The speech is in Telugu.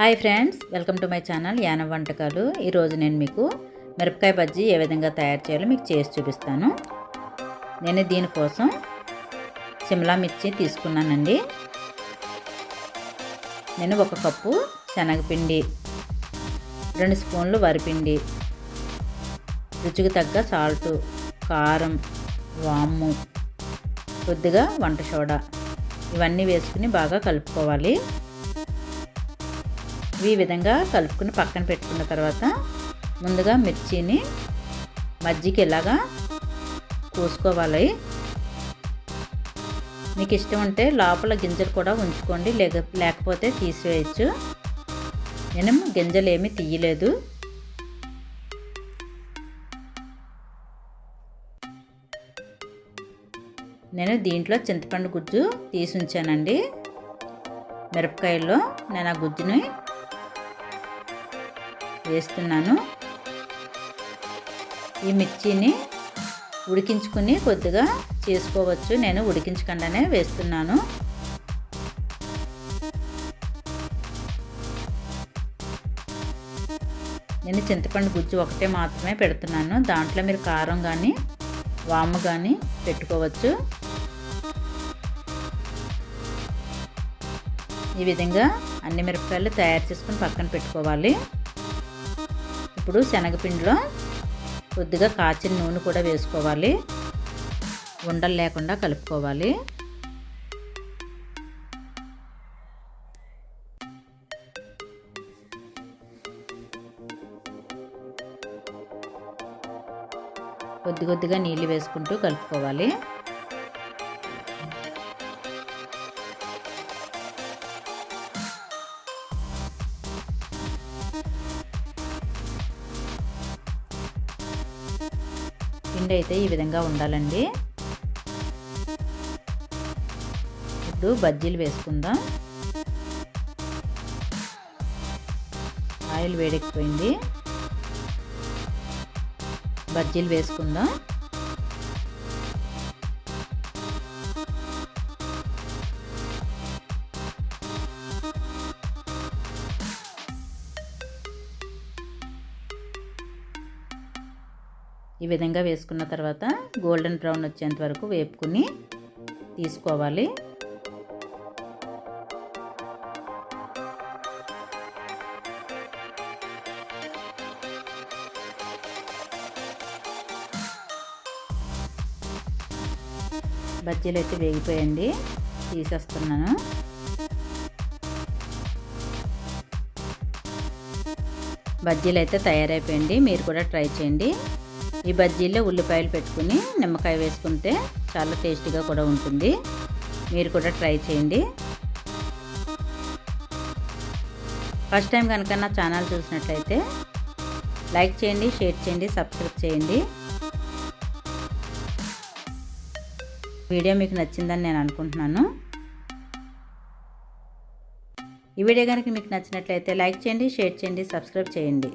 Hi friends welcome to my channel యాన వంటకాలు. ఈరోజు నేను మీకు మిరపకాయ బజ్జీ ఏ విధంగా తయారు చేయాలో మీకు చేసి చూపిస్తాను. నేను దీనికోసం సిమ్లా మిర్చి తీసుకున్నానండి. నేను ఒక కప్పు శనగపిండి రెండు స్పూన్లు వరిపిండి రుచికి తగ్గ సాల్టు కారం వాము కొద్దిగా వంట సోడా ఇవన్నీ వేసుకుని బాగా కలుపుకోవాలి. ఈ విధంగా కలుపుకుని పక్కన పెట్టుకున్న తర్వాత ముందుగా మిర్చిని మజ్జికి ఇలాగా కోసుకోవాలి. మీకు ఇష్టం ఉంటే లోపల గింజలు కూడా ఉంచుకోండి లేక లేకపోతే తీసివేయచ్చు నేను గింజలు ఏమీ తీయలేదు. నేను దీంట్లో చింతపండు గుజ్జు తీసి ఉంచానండి. మిరపకాయల్లో నేను ఆ గుజ్జుని వేస్తున్నాను. ఈ మిర్చిని ఉడికించుకుని కొద్దిగా చేసుకోవచ్చు. నేను ఉడికించకుండానే వేస్తున్నాను. నేను చింతపండు గుజ్జు ఒకటే మాత్రమే పెడుతున్నాను. దాంట్లో మీరు కారం కానీ వాము కానీ పెట్టుకోవచ్చు. ఈ విధంగా అన్ని మిరపకాయలు తయారు చేసుకుని పక్కన పెట్టుకోవాలి. ఇప్పుడు శనగపిండిలో కొద్దిగా కాచిన నూనె కూడా వేసుకోవాలి. ఉండలు లేకుండా కలుపుకోవాలి. కొద్ది కొద్దిగా నీళ్ళు వేసుకుంటూ కలుపుకోవాలి. పిండి అయితే ఈ విధంగా ఉండాలండి. ఇప్పుడు బజ్జీలు వేసుకుందాం. ఆయిల్ వేడెక్కిపోయింది. బజ్జీలు వేసుకుందాం. ఈ విధంగా వేసుకున్న తర్వాత గోల్డెన్ బ్రౌన్ వచ్చేంత వరకు వేపుకుని తీసుకోవాలి. బజ్జీలు అయితే వేగిపోయండి. తీసేస్తున్నాను. బజ్జీలు అయితే తయారైపోయింది. మీరు కూడా ట్రై చేయండి. ఈ బజ్జీల్లో ఉల్లిపాయలు పెట్టుకుని నిమ్మకాయ వేసుకుంటే చాలా టేస్టీగా కూడా ఉంటుంది. మీరు కూడా ట్రై చేయండి. ఫస్ట్ టైం కనుక నా ఛానల్ చూసినట్లయితే లైక్ చేయండి షేర్ చేయండి సబ్స్క్రైబ్ చేయండి. వీడియో మీకు నచ్చిందని నేను అనుకుంటున్నాను. ఈ వీడియో కనుక మీకు నచ్చినట్లయితే లైక్ చేయండి షేర్ చేయండి సబ్స్క్రైబ్ చేయండి.